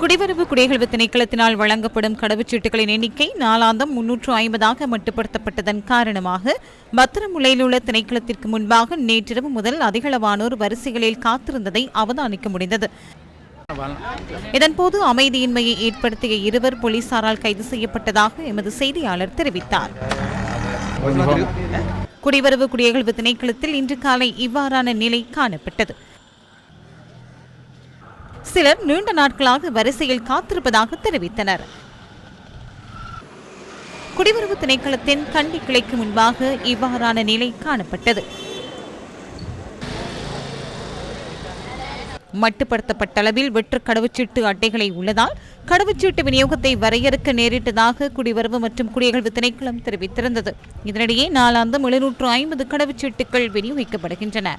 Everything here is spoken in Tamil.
குடிவரவு குடியகல்வு திணைக்களத்தினால் வழங்கப்படும் கடவுச்சீட்டுகளின் எண்ணிக்கை நாளாந்தம் முன்னூற்று ஐம்பதாக மட்டுப்படுத்தப்பட்டதன் காரணமாக பத்திரமுலையில் உள்ள திணைக்களத்திற்கு முன்பாக நேற்றிரவு முதல் அதிகளவானோர் வரிசைகளில் காத்திருந்ததை அவதானிக்க முடிந்தது. இதன்போது அமைதியின்மையை ஏற்படுத்திய இருவர் போலீசாரால் கைது செய்யப்பட்டதாக எமது செய்தியாளர் தெரிவித்தார். குடிவரவு குடியகல்வு திணைக்களத்தில் இன்று காலை இவ்வாறான நிலை காணப்பட்டது. சிலர் நீண்ட நாட்களாக வரிசையில் காத்திருப்பதாக தெரிவித்தனர். குடிவரவு திணைக்களத்தின் கண்டி கிளைக்கு முன்பாக இவ்வாறான நிலை காணப்பட்டது. மட்டுப்படுத்தப்பட்ட அளவில் வெற்று கடவுச்சீட்டு அட்டைகளை உள்ளதால் கடவுச்சீட்டு விநியோகத்தை வரையறுக்க நேரிட்டதாக குடிவரவு மற்றும் குடியகழ்வு திணைக்களம் தெரிவித்திருந்தது. இதனிடையே நாளாந்தம் எழுநூற்று ஐம்பது கடவுச்சீட்டுகள் விநியோகிக்கப்படுகின்றன.